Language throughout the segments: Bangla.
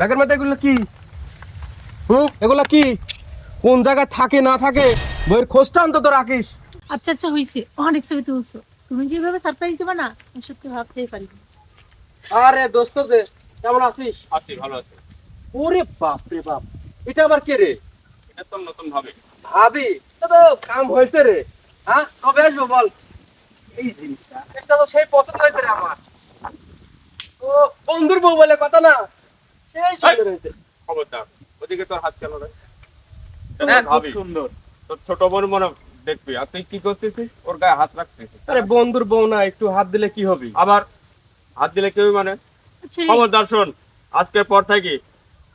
ব্যাগের মধ্যে এগুলো কি? হুম? এগুলো কি? কোন জায়গায় থাকে না থাকে? বইয়ের খোঁজটা অন্তত রাখিস। আচ্ছা আচ্ছা হয়েছে অনেক ছবি তুলছো। তুমি যেভাবে সারপ্রাইজ দিবা না? আমি সত্যি ভাবতেই পারি আরে দোস্ত যে কেমন আছিস? আছি ভালো আছি। ওরে বাপ রে বাপ। এটা আবার কে রে? এটা তো নতুন ভাবে। ভাবি? এটা তো কাম হয়েছে রে। হ্যাঁ? কবে আসব বল? এই জিনিসটা। এটা তো সেই পছন্দ হয়েছে রে আমার। ও বন্ধুর বউ বলে কথা না। সেই সুন্দর হয়েছে। খবরদার ওদিকে তোর হাত কেন রে খুব সুন্দর। তোর ছোট বোন মনে দেখবি আর তুই কি করতেছিস? ওর গায়ে হাত রাখতেছিস। আরে বন্ধুর বউ না একটু হাত দিলে কি হবে? আবার হাত দিলে কেউ মানে? খবরদার শোন আজকের পর থেকে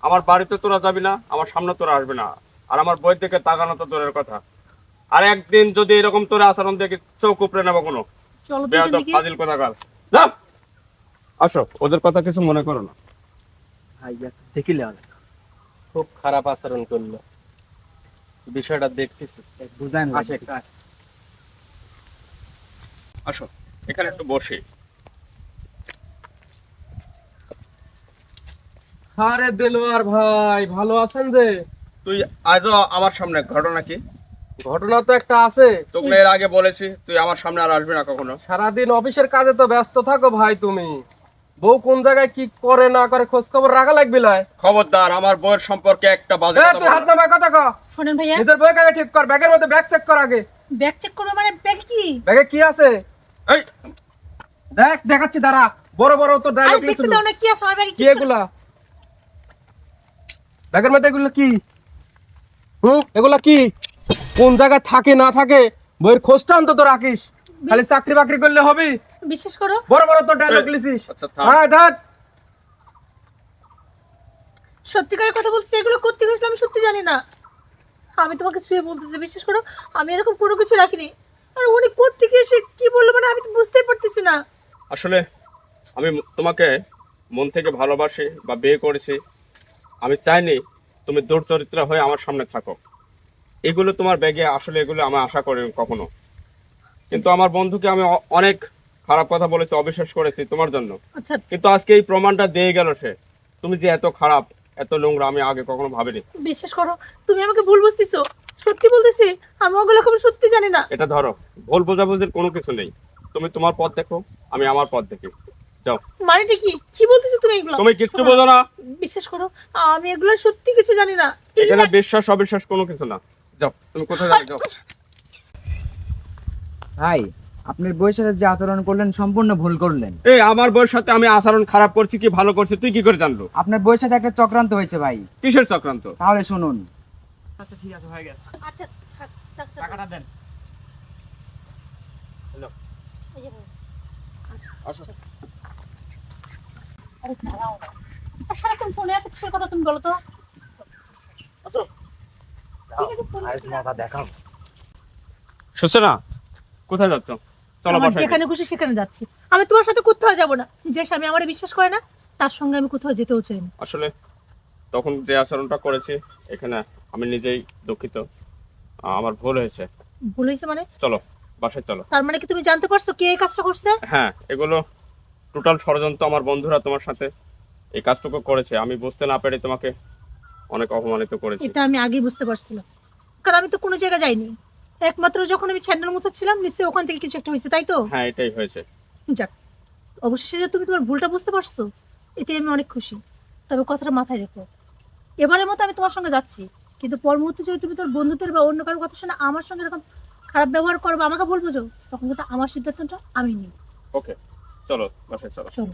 আমার বাড়িতে তোরা যাবি না আমার সামনে তোরা আসবে না। আর আমার বই থেকে তাকানো তো দূরের কথা। আর একদিন যদি এরকম তোর আচরণ দেখে চোখ উপরে নেব কোনো। ফাজিল কথা কাল আসো ওদের কথা কিছু মনে করো না। দেখিলে খুব খারাপ আচরণ করল। বিষয়টা দেখতেছি। বুঝাই আসে আসো এখানে একটু বসে। আরে দেলোয়ার ভাই ভালো আছেন যে? তুই আজও আমার সামনে ঘটনা কি? ঘটনা তো একটা আছে। তোকে এর আগে বলেছি তুই আমার সামনে আর আসবি না কখনো। সারাদিন অফিসের কাজে তো ব্যস্ত থাকো ভাই তুমি। বউ কোন জায়গায় কি করে না করে খোঁজ খবর রাখা লাগবে খবরদার আমার বইয়ের সম্পর্কে একটা বাজে কথা তুই হাত। নামায় কথা কও শোনেন ভাইয়া। নিজের ঠিক কর ব্যাগের মধ্যে ব্যাগ চেক কর আগে। ব্যাগ চেক করবে মানে ব্যাগে কি? ব্যাগে কি আছে? এই। দেখ দেখাচ্ছি দাঁড়া। বড় বড় তো দেখতে দাও না কি আছে আমার ব্যাগে কি এগুলা? ব্যাগের মধ্যে এগুলো কি? হুম এগুলা কি? কোন জায়গায় থাকে না থাকে? বইয়ের খোঁজটা অন্তত রাখিস। খালি চাকরি বাকরি করলে হবে। বিশ্বাস করো? বড় বড় তো ডায়লগ আচ্ছা, থাম। হ্যাঁ দেখ সত্যিকারের কথা বলছি এগুলো করতে গেছিল আমি সত্যি জানি না। আমি তোমাকে শুয়ে বলতেছি বিশ্বাস করো? আমি এরকম কোনো কিছু রাখিনি। আর উনি করতে গিয়ে সে কি বলল মানে আমি তো বুঝতেই পারতেছি না। আসলে আমি তোমাকে মন থেকে ভালোবাসি বা বিয়ে করেছি। আমি চাইনি তুমি দুর্চরিত্র হয়ে আমার সামনে থাকো। এগুলো তোমার ব্যাগে আসলে এগুলো আমি আশা করি কখনো। কিন্তু আমার বন্ধুকে আমি অনেক খারাপ কথা বলেছি অবিশ্বাস করেছি তোমার জন্য। আচ্ছা। কিন্তু আজকে এই প্রমাণটা দিয়ে গেল সে। তুমি যে এত খারাপ এত নোংরা আমি আগে কখনো ভাবিনি। বিশ্বাস করো তুমি আমাকে ভুল বুঝতেছো। সত্যি বলতেছি আমি ওগুলো খবর সত্যি জানি না। এটা ধরো ভুল বোঝাবুঝির কোনো কিছু নেই। তুমি তোমার পথ দেখো আমি আমার পথ দেখি। যাও। মানেটা কি? কি বলতেছো তুমি এগুলো? তুমি কিচ্ছু বোঝো না। বিশ্বাস করো আমি এগুলো সত্যি কিছু জানি না। এখানে বিশ্বাস অবিশ্বাস কোনো কিছু না। যাও তুমি কোথায় যাবে? যাও। ভাই আপনার বইয়ের সাথে যে আচরণ করলেন সম্পূর্ণ ভুল করলেন। এই আমার বউয়ের সাথে আমি আচরণ খারাপ করছি কি ভালো করছি তুই কি করে জানলো? আপনার বইয়ের সাথে একটা চক্রান্ত হয়েছে ভাই। কিসের চক্রান্ত? তাহলে শুনুন। আচ্ছা ঠিক আছে হয়ে গেছে। আচ্ছা। টাকাটা দেন। এই যে ভাই। আচ্ছা। আরে দাঁড়াও। সারাক্ষণ ফোনে এত কিসের কথা তুমি বলো তো? না? কোথায় যাচ্ছ? চলো যেখানে খুশি সেখানে যাচ্ছি। আমি তোমার সাথে কোথাও যাব না। যে স্বামী আমার বিশ্বাস করে না তার সঙ্গে আমি কোথাও যেতেও চাই না। আসলে তখন যে আচরণটা করেছি এখানে আমি নিজেই দুঃখিত। আমার ভুল হয়েছে। ভুল হয়েছে মানে? চলো বাসায় চলো। তার মানে কি তুমি জানতে পারছ কে এই কাজটা করছে? হ্যাঁ এগুলো টোটাল ষড়যন্ত্র আমার বন্ধুরা তোমার সাথে এই কাজটুকু করেছে। আমি বুঝতে না পেরে তোমাকে অনেক অপমানিত করেছি। এটা আমি আগেই বুঝতে পারছিলাম। কারণ আমি তো কোনো জায়গায় যাইনি। একমাত্র যখন আমি ছ্যান্ডেল মতো ছিলাম নিশ্চয়ই ওখান থেকে কিছু একটা হয়েছে তাই তো? হ্যাঁ এটাই হয়েছে। যাক অবশেষে যে তুমি তোমার ভুলটা বুঝতে পারছ এতে আমি অনেক খুশি। তবে কথাটা মাথায় রেখো এবারের মতো আমি তোমার সঙ্গে যাচ্ছি কিন্তু পর মুহূর্তে যদি তুমি তোর বন্ধুদের বা অন্য কারোর কথা শুনে আমার সঙ্গে এরকম খারাপ ব্যবহার করবে আমাকে ভুল বুঝো তখন কিন্তু আমার সিদ্ধান্তটা আমি নিই। ওকে চলো বাসায় চলো। চলো।